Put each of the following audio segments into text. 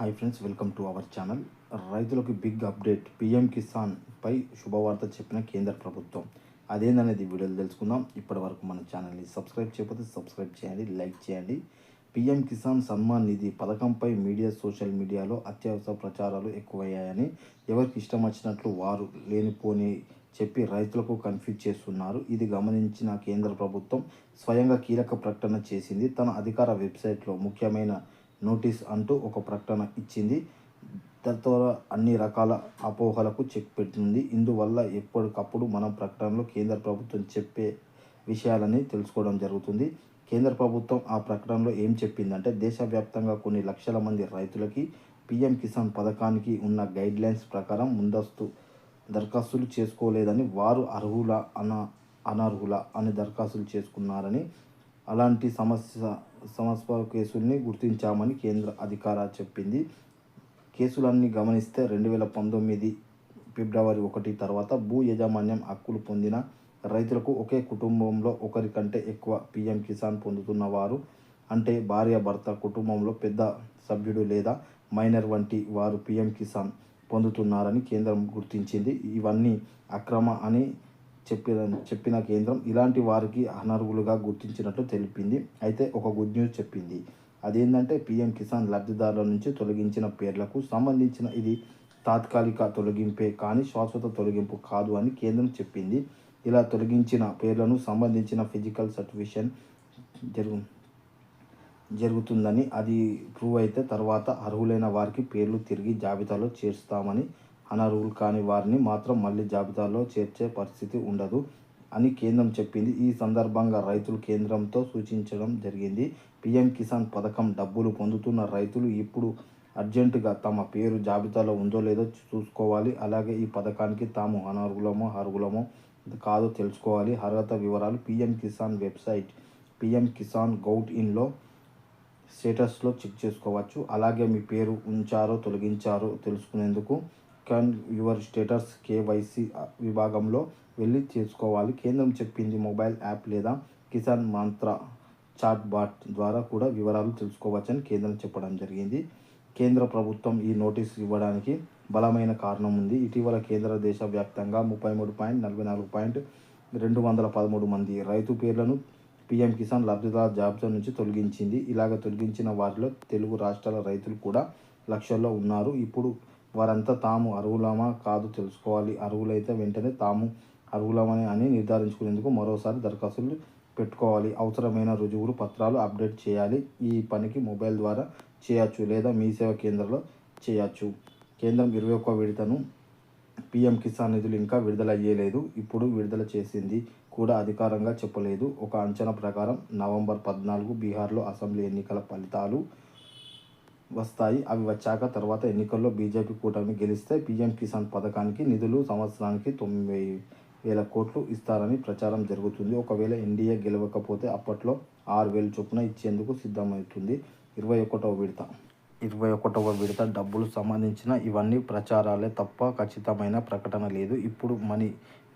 Hi friends welcome to our channel. రైతులకు big update PM Kisan పై శుభవార్త చెప్పిన కేంద్ర ప్రభుత్వం. అదేందనేది వీడియోలు తెలుసుకుందాం. ఇప్పటి వరకు మన ఛానల్ని సబ్స్క్రైబ్ చేయకపోతే సబ్స్క్రైబ్ చేయండి లైక్ చేయండి. పిఎం కిసాన్ సన్మాన్ నిధి పథకంపై మీడియా సోషల్ మీడియాలో అత్యవసర ప్రచారాలు ఎక్కువయ్యాయని ఎవరికి ఇష్టం వచ్చినట్లు వారు లేనిపోని చెప్పి రైతులకు కన్ఫ్యూజ్ చేస్తున్నారు. ఇది గమనించిన కేంద్ర ప్రభుత్వం స్వయంగా కీలక ప్రకటన చేసింది. తన అధికార వెబ్సైట్లో ముఖ్యమైన నోటీస్ అంటూ ఒక ప్రకటన ఇచ్చింది. తద్వారా అన్ని రకాల అపోహలకు చెక్ పెట్టింది. ఇందువల్ల ఎప్పటికప్పుడు మనం ప్రకటనలో కేంద్ర ప్రభుత్వం చెప్పే విషయాలని తెలుసుకోవడం జరుగుతుంది. కేంద్ర ప్రభుత్వం ఆ ప్రకటనలో ఏం చెప్పిందంటే దేశవ్యాప్తంగా కొన్ని లక్షల మంది రైతులకి పిఎం కిసాన్ పథకానికి ఉన్న గైడ్లైన్స్ ప్రకారం ముందస్తు దరఖాస్తులు చేసుకోలేదని వారు అర్హుల అన అనర్హుల అని దరఖాస్తులు చేసుకున్నారని అలాంటి సమస్య సమస్య కేసుల్ని గుర్తించామని కేంద్ర అధికార చెప్పింది. కేసులన్నీ గమనిస్తే రెండు వేల పంతొమ్మిది ఫిబ్రవరి ఒకటి తర్వాత భూ యాజమాన్యం హక్కులు పొందిన రైతులకు ఒకే కుటుంబంలో ఒకరి కంటే ఎక్కువ పీఎం కిసాన్ పొందుతున్న వారు అంటే భార్య భర్త కుటుంబంలో పెద్ద సభ్యుడు లేదా మైనర్ వంటి వారు పీఎం కిసాన్ పొందుతున్నారని కేంద్రం గుర్తించింది. ఇవన్నీ అక్రమ అని చెప్పిన చెప్పిన కేంద్రం ఇలాంటి వారికి అనర్హులుగా గుర్తించినట్లు తెలిపింది. అయితే ఒక గుడ్ న్యూస్ చెప్పింది. అదేంటంటే పీఎం కిసాన్ లబ్ధిదారుల నుంచి తొలగించిన పేర్లకు సంబంధించిన ఇది తాత్కాలిక తొలగింపే కానీ శాశ్వత తొలగింపు కాదు అని కేంద్రం చెప్పింది. ఇలా తొలగించిన పేర్లను సంబంధించిన ఫిజికల్ సర్టిఫికేషన్ జరుగు జరుగుతుందని అది ప్రూవ్ అయితే తర్వాత అర్హులైన వారికి పేర్లు తిరిగి జాబితాలో చేరుస్తామని అనర్హులు కాని వారిని మాత్రం మళ్ళీ జాబితాలో చేర్చే పరిస్థితి ఉండదు అని కేంద్రం చెప్పింది. ఈ సందర్భంగా రైతులు కేంద్రంతో సూచించడం జరిగింది. పిఎం కిసాన్ పథకం డబ్బులు పొందుతున్న రైతులు ఇప్పుడు అర్జెంటుగా తమ పేరు జాబితాలో ఉందో లేదో చూసుకోవాలి. అలాగే ఈ పథకానికి తాము అనర్హులమో అర్హులమో కాదో తెలుసుకోవాలి. అర్హత వివరాలు PM Kisan website PM Kisan gov ఇన్లో స్టేటస్లో చెక్ చేసుకోవచ్చు. అలాగే మీ పేరు ఉంచారో తొలగించారో తెలుసుకునేందుకు క్యాన్ యువర్ స్టేటస్ కేవైసీ విభాగంలో వెళ్ళి చేసుకోవాలి. కేంద్రం చెప్పింది మొబైల్ యాప్ లేదా కిసాన్ మంత్ర చాట్ బాట్ ద్వారా కూడా వివరాలు తెలుసుకోవచ్చని కేంద్రం చెప్పడం జరిగింది. కేంద్ర ప్రభుత్వం ఈ నోటీసు ఇవ్వడానికి బలమైన కారణం ఉంది. ఇటీవల కేంద్ర దేశ వ్యాప్తంగా ముప్పై మూడు పాయింట్ నలభై నాలుగు పాయింట్ రెండు వందల పదమూడు మంది రైతు పేర్లను పీఎం కిసాన్ లబ్ధిదారు జాబితా నుంచి తొలగించింది. ఇలాగ తొలగించిన వారిలో తెలుగు రాష్ట్రాల రైతులు కూడా లక్షల్లో ఉన్నారు. ఇప్పుడు వారంతా తాము అర్హులమా కాదు తెలుసుకోవాలి. అర్హులైతే వెంటనే తాము అర్హులమని అని నిర్ధారించుకునేందుకు మరోసారి దరఖాస్తులు పెట్టుకోవాలి. అవసరమైన రుజువులు పత్రాలు అప్డేట్ చేయాలి. ఈ పనికి మొబైల్ ద్వారా చేయొచ్చు లేదా మీ సేవ కేంద్రంలో చేయొచ్చు. కేంద్రం ఇరవై ఒక్క విడతను పిఎం కిసాన్ నిధులు ఇంకా విడుదల అయ్యలేదు ఇప్పుడు విడుదల చేసింది కూడా అధికారంగా చెప్పలేదు. ఒక అంచనా ప్రకారం నవంబర్ పద్నాలుగు బీహార్లో అసెంబ్లీ ఎన్నికల ఫలితాలు వస్తాయి. అవి వచ్చాక తర్వాత ఎన్నికల్లో బీజేపీ కూటమి గెలిస్తే పీఎం కిసాన్ పథకానికి నిధులు సంవత్సరానికి తొమ్మిది వేల కోట్లు ఇస్తారని ప్రచారం జరుగుతుంది. ఒకవేళ ఎన్డీఏ గెలవకపోతే అప్పట్లో ఆరు వేలు చొప్పున ఇచ్చేందుకు సిద్ధమవుతుంది ఇరవై ఒకటవ విడత. ఇరవై ఒకటవ విడత డబ్బులు సంబంధించిన ఇవన్నీ ప్రచారాలే తప్ప ఖచ్చితమైన ప్రకటన లేదు. ఇప్పుడు మనీ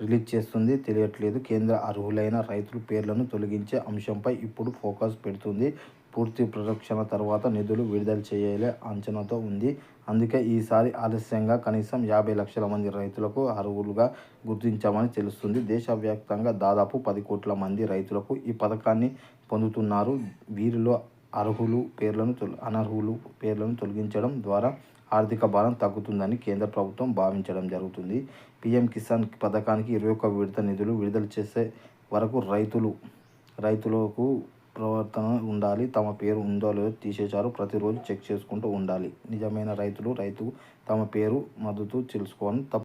రిలీజ్ చేస్తుంది తెలియట్లేదు. కేంద్ర అర్హులైన రైతుల పేర్లను తొలగించే అంశంపై ఇప్పుడు ఫోకస్ పెడుతుంది. పూర్తి ప్రదక్షిణ తర్వాత నిధులు విడుదల చేయాలే అంచనాతో ఉంది. అందుకే ఈసారి ఆలస్యంగా కనీసం యాభై లక్షల మంది రైతులకు అర్హులుగా గుర్తించామని తెలుస్తుంది. దేశవ్యాప్తంగా దాదాపు పది కోట్ల మంది రైతులకు ఈ పథకాన్ని పొందుతున్నారు. వీరిలో అర్హులు పేర్లను అనర్హులు పేర్లను తొలగించడం ద్వారా ఆర్థిక భారం తగ్గుతుందని కేంద్ర ప్రభుత్వం భావించడం జరుగుతుంది. పీఎం కిసాన్ పథకానికి ఇరవై ఒక్క విడత నిధులు విడుదల చేసే వరకు రైతులు రైతులకు ప్రవర్తన ఉండాలి. తమ పేరు ఉందో లేదో తీసేశారు. ప్రతిరోజు చెక్ చేసుకుంటూ ఉండాలి. నిజమైన రైతులు రైతు తమ పేరు మద్దతు తెలుసుకొని తప్ప